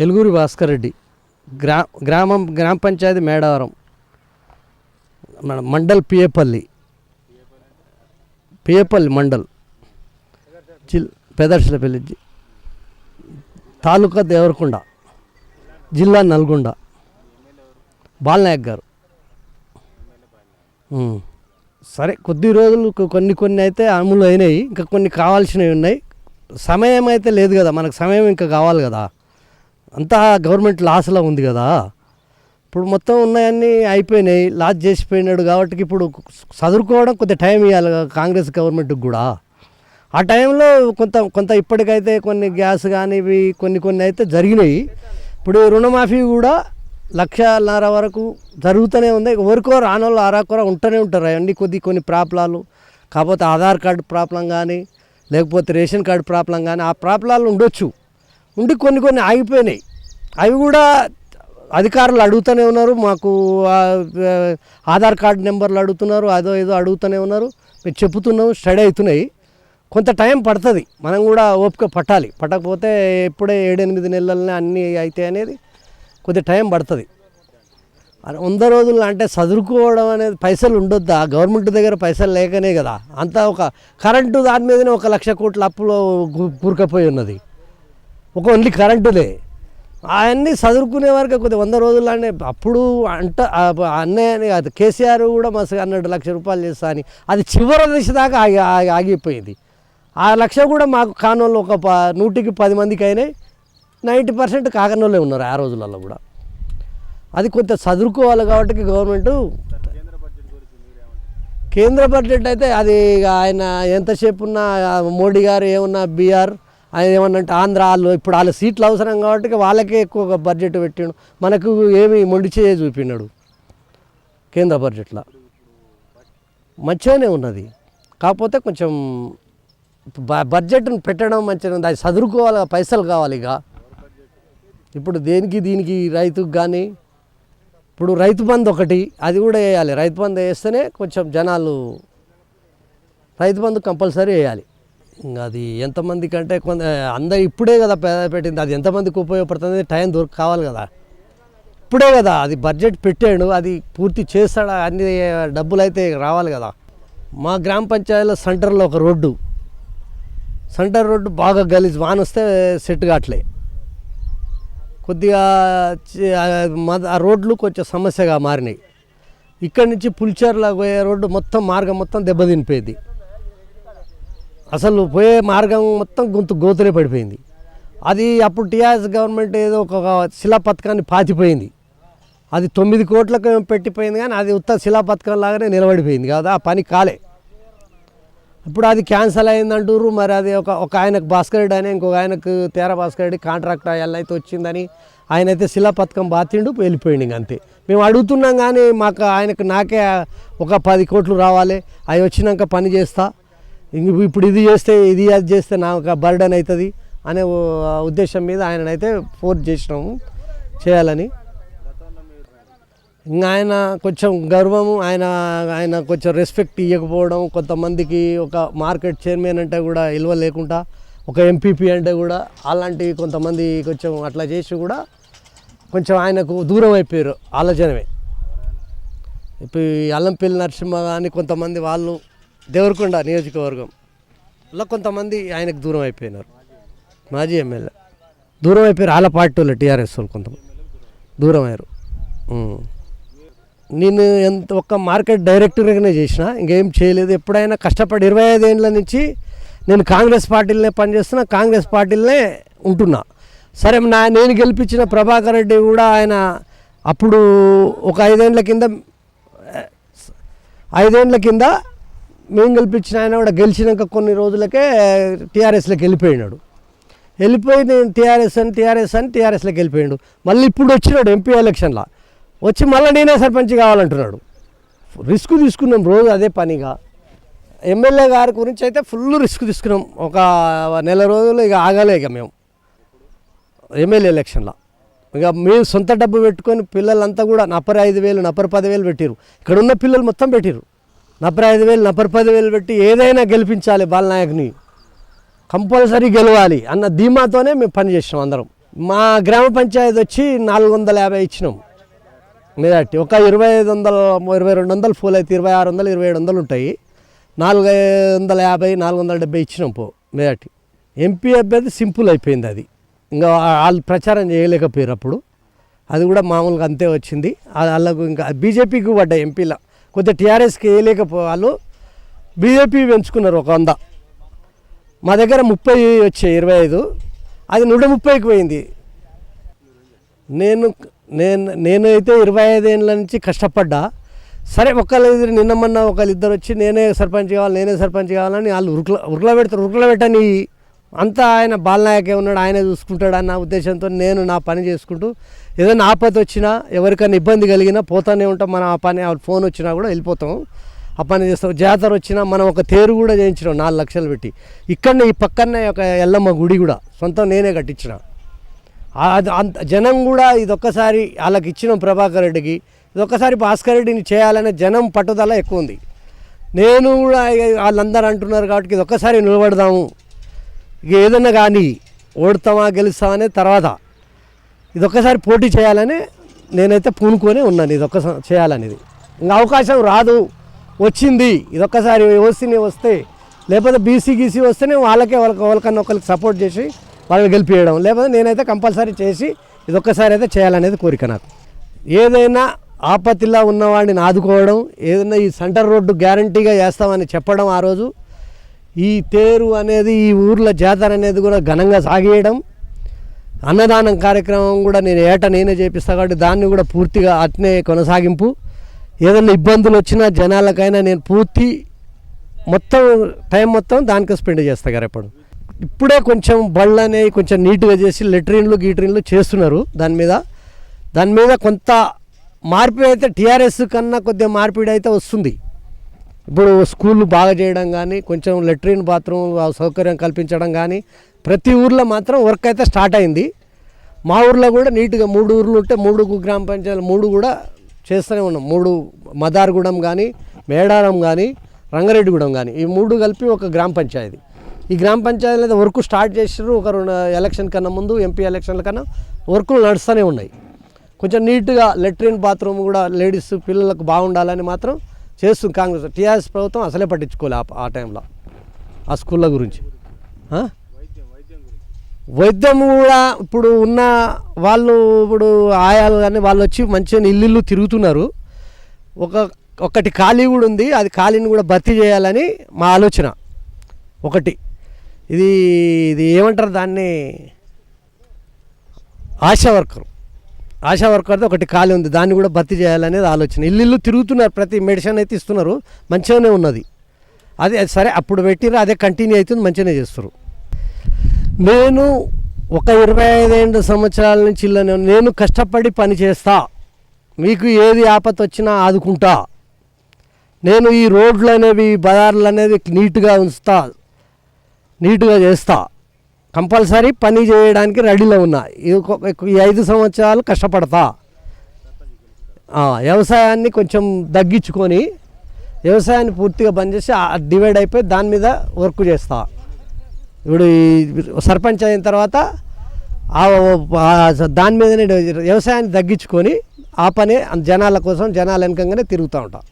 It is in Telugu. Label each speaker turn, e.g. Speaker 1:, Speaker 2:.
Speaker 1: ఎలుగురి భాస్కర్ రెడ్డి. గ్రా గ్రామం గ్రామ పంచాయతీ మేడవరం మన మండల్ పియపల్లి పియపల్లి మండల్. జిల్ పెదర్శలపల్లి జి- తాలూకా దేవరకొండ. జిల్లా నల్గొండ. బాలనాయక్ గారు. సరే కొద్ది రోజులు కొన్ని కొన్ని అయితే అమలు అయినాయి. ఇంకా కొన్ని కావాల్సినవి ఉన్నాయి. సమయం అయితే లేదు కదా. మనకు సమయం ఇంకా కావాలి కదా. అంతా గవర్నమెంట్ లాస్లో ఉంది కదా. ఇప్పుడు మొత్తం ఉన్నాయన్నీ అయిపోయినాయి లాస్ చేసిపోయినాడు కాబట్టి ఇప్పుడు చదువుకోవడం కొద్దిగా టైం ఇవ్వాలి కాంగ్రెస్ గవర్నమెంట్కి కూడా. ఆ టైంలో కొంత కొంత ఇప్పటికైతే కొన్ని గ్యాస్ కానీ ఇవి కొన్ని కొన్ని అయితే జరిగినాయి. ఇప్పుడు రుణమాఫీ కూడా లక్షన్నర వరకు జరుగుతూనే ఉంది. ఎవరికో రానోళ్ళు ఆరాకొర ఉంటూనే ఉంటారు. అవన్నీ కొద్ది కొన్ని ప్రాబ్లాలు. కాకపోతే ఆధార్ కార్డు ప్రాబ్లం కానీ లేకపోతే రేషన్ కార్డు ప్రాబ్లం కానీ ఆ ప్రాబ్లాలు ఉండొచ్చు. ఉండి కొన్ని కొన్ని ఆగిపోయినాయి. అవి కూడా అధికారులు అడుగుతూనే ఉన్నారు. మాకు ఆధార్ కార్డు నెంబర్లు అడుగుతున్నారు. అదో ఏదో అడుగుతూనే ఉన్నారు. మేము చెప్తున్నాము స్టడీ అవుతున్నాయి. కొంత టైం పడుతుంది. మనం కూడా ఓపిక పట్టాలి. పట్టకపోతే ఎప్పుడే ఏడెనిమిది నెలలనే అన్నీ అవుతాయి అనేది కొద్ది టైం పడుతుంది. వంద రోజులు అంటే చదువుకోవడం అనేది పైసలు ఉండొద్దా? గవర్నమెంట్ దగ్గర పైసలు లేకనే కదా. అంతా ఒక కరెంటు దాని మీదనే ఒక లక్ష కోట్ల అప్పులో కూరుకపోయి కూరుకుపోయి ఉన్నది. ఒక ఓన్లీ కరెంటులే అవన్నీ చదువుకునే వరకు కొద్ది వంద రోజుల్లోనే అప్పుడు అంట ఆ- అన్నయ్య అది కేసీఆర్ కూడా మస్తు అన్నట్టు లక్ష రూపాయలు చేస్తా అని. అది చివరి దిశ దాకా ఆగి ఆగిపోయింది. ఆ లక్ష కూడా మాకు కానోళ్ళు ఒక ప నూటికి పది మందికి అయినాయి నైంటీ పర్సెంట్ కాకనోళ్ళే ఉన్నారు ఆ రోజులలో కూడా. అది కొంత చదువుకోవాలి కాబట్టి గవర్నమెంట్ కేంద్ర బడ్జెట్ అయితే అది ఇక ఆయన ఎంతసేపు ఉన్న మోడీ గారు ఏమున్నా బీఆర్ ఏమన్నంటే ఏమన్నా అంటే ఆంధ్ర వాళ్ళు ఇప్పుడు వాళ్ళ సీట్లు అవసరం కాబట్టి వాళ్ళకే ఎక్కువ బడ్జెట్ పెట్టిండు. మనకు ఏమి మొండిచే చూపినాడు కేంద్ర బడ్జెట్లో మంచిగానే ఉన్నది. కాకపోతే కొంచెం బ- బడ్జెట్ను పెట్టడం మంచిగా ఉంది. అది చదువుకోవాలి పైసలు కావాలి ఇక. ఇప్పుడు దేనికి దీనికి రైతుకు కానీ ఇప్పుడు రైతు బంధు ఒకటి అది కూడా వేయాలి. రైతు బంధు వేస్తేనే కొంచెం జనాలు రైతు బంధు కంపల్సరీ వేయాలి. అది ఎంతమందికి అంటే కొంత అందరు ఇప్పుడే కదా పె- పెట్టింది. అది ఎంతమందికి ఉపయోగపడుతుంది? టైం దొరక కావాలి కదా. ఇప్పుడే కదా అది బడ్జెట్ పెట్టాడు అది పూర్తి చేస్తాడా అన్ని డబ్బులు అయితే రావాలి కదా. మా గ్రామ పంచాయతీలో సెంటర్లో ఒక రోడ్డు. సెంటర్ రోడ్డు బాగా గలీజ్ వాన వస్తే సెట్ కావట్లే. కొద్దిగా ఆ రోడ్లు కొంచెం సమస్యగా మారినాయి. ఇక్కడి నుంచి పుల్చర్ల పోయే రోడ్డు మొత్తం మార్గం మొత్తం దెబ్బతినిపోయింది. అసలు పోయే మార్గం మొత్తం గొంతు గోతులే పడిపోయింది. అది అప్పుడు టీఆర్ఎస్ గవర్నమెంట్ ఏదో ఒక శిలా పథకాన్ని పాతిపోయింది. అది తొమ్మిది కోట్లకు పెట్టిపోయింది కానీ అది ఉత్త శిలా పథకం లాగానే నిలబడిపోయింది కదా ఆ పని కాలే. ఇప్పుడు అది క్యాన్సల్ అయింది అంటారు మరి అది ఒక ఒక ఆయనకు భాస్కర్ రెడ్డి అని ఇంకొక ఆయనకు తేర భాస్కర్ రెడ్డి కాంట్రాక్ట్ ఎలా అయితే వచ్చిందని ఆయన అయితే శిలా పథకం బాతిండు వెళ్ళిపోయింది అంతే. మేము అడుగుతున్నాం కానీ మాకు ఆయనకు నాకే ఒక పది కోట్లు రావాలి అవి వచ్చినాక పని చేస్తా. ఇంక ఇప్పుడు ఇది చేస్తే ఇది అది చేస్తే నాకు బర్డన్ అవుతుంది అనే ఓ ఉద్దేశం మీద ఆయననైతే ఫోర్స్ చేసినాము చేయాలని. ఇంకా ఆయన కొంచెం గర్వము ఆయన ఆయన కొంచెం రెస్పెక్ట్ ఇవ్వకపోవడం కొంతమందికి ఒక మార్కెట్ చైర్మన్ అంటే కూడా విలువ లేకుండా ఒక ఎంపీపీ అంటే కూడా అలాంటి కొంతమంది కొంచెం అట్లా చేసి కూడా కొంచెం ఆయనకు దూరం అయిపోయారు ఆలోచనమే. ఇప్పుడు అల్లంపల్లి నరసింహ కానీ కొంతమంది వాళ్ళు దేవరకొండ నియోజకవర్గం ఇలా కొంతమంది ఆయనకు దూరం అయిపోయినారు. మాజీ ఎమ్మెల్యే. దూరం అయిపోయారు. వాళ్ళ పార్టీ వాళ్ళు టీఆర్ఎస్ వాళ్ళు కొంతమంది. దూరం అయ్యారు. నేను ఎంత ఒక్క మార్కెట్ డైరెక్టర్గానే చేసిన ఇంకేం చేయలేదు. ఎప్పుడైనా కష్టపడి ఇరవై ఐదేళ్ళ నుంచి నేను కాంగ్రెస్ పార్టీలనే పనిచేస్తున్నా కాంగ్రెస్ పార్టీలనే ఉంటున్నా. సరే నా నేను గెలిపించిన ప్రభాకర్ రెడ్డి కూడా ఆయన అప్పుడు ఒక ఐదేండ్ల కింద ఐదేండ్ల కింద మేము గెలిపించిన ఆయన కూడా గెలిచినాక కొన్ని రోజులకే టీఆర్ఎస్లోకి వెళ్ళిపోయినాడు. వెళ్ళిపోయి నేను టీఆర్ఎస్ అని టీఆర్ఎస్ అని టీఆర్ఎస్లోకి వెళ్ళిపోయాడు. మళ్ళీ ఇప్పుడు వచ్చినాడు ఎంపీ ఎలక్షన్లో. వచ్చి మళ్ళీ నేనే సర్పంచ్ కావాలంటున్నాడు. రిస్క్ తీసుకున్నాం రోజు అదే పనిగా. ఎమ్మెల్యే గారి గురించి అయితే ఫుల్ రిస్క్ తీసుకున్నాం. ఒక నెల రోజులు ఇక ఆగలే ఇక మేము. ఎమ్మెల్యే ఎలక్షన్లో. ఇక మేము సొంత డబ్బు పెట్టుకొని పిల్లలంతా కూడా నప్పరి ఐదు వేలు నప్పరి పదివేలు పెట్టిరు ఇక్కడ ఉన్న పిల్లలు మొత్తం పెట్టిరు నప్పరి ఐదు వేలు నప్పరి పదివేలు పెట్టి ఏదైనా గెలిపించాలి బాలనాయక్ని. కంపల్సరీ గెలవాలి అన్న ధీమాతోనే మేము పనిచేసినాం అందరం. మా గ్రామ పంచాయతీ వచ్చి నాలుగు వందల యాభై ఇచ్చినాం. మెజార్టీ ఒక ఇరవై ఐదు వందల ఇరవై రెండు వందలు ఫుల్ అయితే ఇరవై ఆరు వందలు ఇరవై ఏడు వందలు ఉంటాయి. నాలుగు వందల యాభై నాలుగు వందల డెబ్బై ఇచ్చినాం పో మెజార్టీ ఎంపీ అభ్యర్థి సింపుల్ అయిపోయింది అది. ఇంకా వాళ్ళు ప్రచారం చేయలేకపోయారు అప్పుడు. అది కూడా మామూలుగా అంతే వచ్చింది. వాళ్ళకు ఇంకా బీజేపీకి పడ్డాయి ఎంపీలో కొద్దిగా టీఆర్ఎస్కి వేయలేకపో వాళ్ళు బీజేపీ పెంచుకున్నారు ఒక వంద. మా దగ్గర ముప్పై వచ్చాయి ఇరవై ఐదు. అది నూట ముప్పైకి పోయింది. నేను నేను నేనైతే ఇరవై ఐదేళ్ళ నుంచి కష్టపడ్డా. సరే ఒకళ్ళు ఇద్దరు నిన్న మొన్న ఒకళ్ళు ఇద్దరు వచ్చి నేనే సర్పంచ్ కావాలి నేనే సర్పంచ్ కావాలని వాళ్ళు ఉరుకుల ఉరుకుల పెడతారు ఉరుకుల పెట్టని అంతా ఆయన బాలనాయకే ఉన్నాడు ఆయనే చూసుకుంటాడు అన్న ఉద్దేశంతో నేను నా పని చేసుకుంటూ ఏదైనా ఆపద వచ్చినా ఎవరికైనా ఇబ్బంది కలిగినా పోతానే ఉంటాం. మనం ఆ పని ఆ ఫోన్ వచ్చినా కూడా వెళ్ళిపోతాం. ఆ పని చేస్తాం. జాతర వచ్చినా మనం ఒక తేరు కూడా చేయించినాం నాలుగు లక్షలు పెట్టి. ఇక్కడనే ఈ పక్కనే ఒక ఎల్లమ్మ గుడి కూడా సొంతం నేనే కట్టించిన. అది అంత జనం కూడా ఇదొక్కసారి వాళ్ళకి ఇచ్చినాం ప్రభాకర్ రెడ్డికి ఇదొక్కసారి భాస్కర్ రెడ్డిని చేయాలనే జనం పట్టుదల ఎక్కువ ఉంది. నేను కూడా వాళ్ళందరూ అంటున్నారు కాబట్టి ఇది ఒక్కసారి నిలబడదాము. ఇక ఏదన్నా కానీ ఓడతామా గెలుస్తామా అనేది తర్వాత. ఇదొక్కసారి పోటీ చేయాలని నేనైతే పూనుకొని ఉన్నాను ఇది ఒక్కసారి చేయాలనేది. ఇంకా అవకాశం రాదు వచ్చింది ఇదొక్కసారి ఓసీని వస్తే లేకపోతే బీసీ గీసీ వస్తేనే వాళ్ళకే వాళ్ళకి వాళ్ళకన్నా ఒకరికి సపోర్ట్ చేసి వాళ్ళని గెలిపియడం. లేకపోతే నేనైతే కంపల్సరీ చేసి ఇదొక్కసారి అయితే చేయాలనేది కోరిక నాకు. ఏదైనా ఆపత్తిలో ఉన్నవాడిని ఆదుకోవడం ఏదైనా ఈ సెంటర్ రోడ్డు గ్యారంటీగా చేస్తామని చెప్పడం ఆ రోజు ఈ తేరు అనేది ఈ ఊర్ల జాతర అనేది కూడా ఘనంగా సాగేయడం. అన్నదానం కార్యక్రమం కూడా నేను ఏట నేనే చేపిస్తాను కాబట్టి దాన్ని కూడా పూర్తిగా అట్నే కొనసాగింపు. ఏదైనా ఇబ్బందులు వచ్చినా జనాలకైనా నేను పూర్తి మొత్తం టైం మొత్తం దానికి స్పెండ్ చేస్తా గారు ఎప్పుడు. ఇప్పుడే కొంచెం బళ్ళు అనేవి కొంచెం నీట్గా చేసి లెట్రిన్లు గీట్రిన్లు చేస్తున్నారు దాని మీద. దాని మీద కొంత మార్పిడి అయితే టీఆర్ఎస్ కన్నా కొద్దిగా మార్పిడి అయితే వస్తుంది. ఇప్పుడు స్కూళ్ళు బాగా చేయడం కానీ కొంచెం లెట్రిన్ బాత్రూమ్ సౌకర్యం కల్పించడం కానీ ప్రతి ఊర్లో మాత్రం వర్క్ అయితే స్టార్ట్ అయింది. మా ఊర్లో కూడా నీట్గా మూడు ఊర్లు ఉంటే మూడు గ్రామ పంచాయతీలు మూడు కూడా చేస్తూనే ఉన్నాం. మూడు మదార్గూడెం కానీ మేడారం కానీ రంగారెడ్డిగూడెం కానీ ఈ మూడు కలిపి ఒక గ్రామ పంచాయతీ. ఈ గ్రామ అయితే వర్క్ స్టార్ట్ చేసారు ఒక రెండు ఎలక్షన్ కన్నా ముందు ఎంపీ ఎలక్షన్ల కన్నా వర్కులు నడుస్తూనే ఉన్నాయి. కొంచెం నీట్గా లెట్రిన్ బాత్రూమ్ కూడా లేడీస్ పిల్లలకు బాగుండాలని మాత్రం చేస్తుంది కాంగ్రెస్. టీఆర్ఎస్ ప్రభుత్వం అసలే పట్టించుకోలే ఆ- టైంలో. ఆ స్కూళ్ళ గురించి. వైద్యం కూడా ఇప్పుడు ఉన్న వాళ్ళు ఇప్పుడు ఆయాలు కానీ వాళ్ళు వచ్చి మంచిగా ఇల్లు తిరుగుతున్నారు. ఒక ఒకటి ఖాళీ కూడా ఉంది. అది ఖాళీని కూడా భర్తీ చేయాలని మా ఆలోచన. ఒకటి. ఇది ఇది ఏమంటారు దాన్ని? ఆశా వర్కరు. ఆశా వర్కర్ది ఒకటి ఖాళీ ఉంది. దాన్ని కూడా భర్తీ చేయాలనేది ఆలోచన. ఇల్లు తిరుగుతున్నారు. ప్రతి మెడిసిన్ అయితే ఇస్తున్నారు. మంచిగానే ఉన్నది. అదే సరే అప్పుడు పెట్టిరు అదే కంటిన్యూ అవుతుంది. మంచిగానే చేస్తారు నేను ఒక ఇరవై ఐదేండు సంవత్సరాల నుంచి ఇళ్ళనే నేను కష్టపడి పని చేస్తా. మీకు ఏది ఆపత వచ్చినా ఆదుకుంటా. నేను ఈ రోడ్లు అనేవి బజార్లు అనేవి నీట్గా ఉంచుతా. నీట్గా చేస్తా. కంపల్సరీ పని చేయడానికి రెడీలో ఉన్నా. ఈ ఐదు సంవత్సరాలు కష్టపడతా. వ్యవసాయాన్ని కొంచెం తగ్గించుకొని వ్యవసాయాన్ని పూర్తిగా బంద్ చేసి డివైడ్ అయిపోయి దాని మీద వర్క్ చేస్తా. ఇప్పుడు ఈ సర్పంచ్ అయిన తర్వాత దాని మీదనే వ్యవసాయాన్ని తగ్గించుకొని ఆ పని జనాల కోసం జనాల వెనకంగానే తిరుగుతూ ఉంటాం.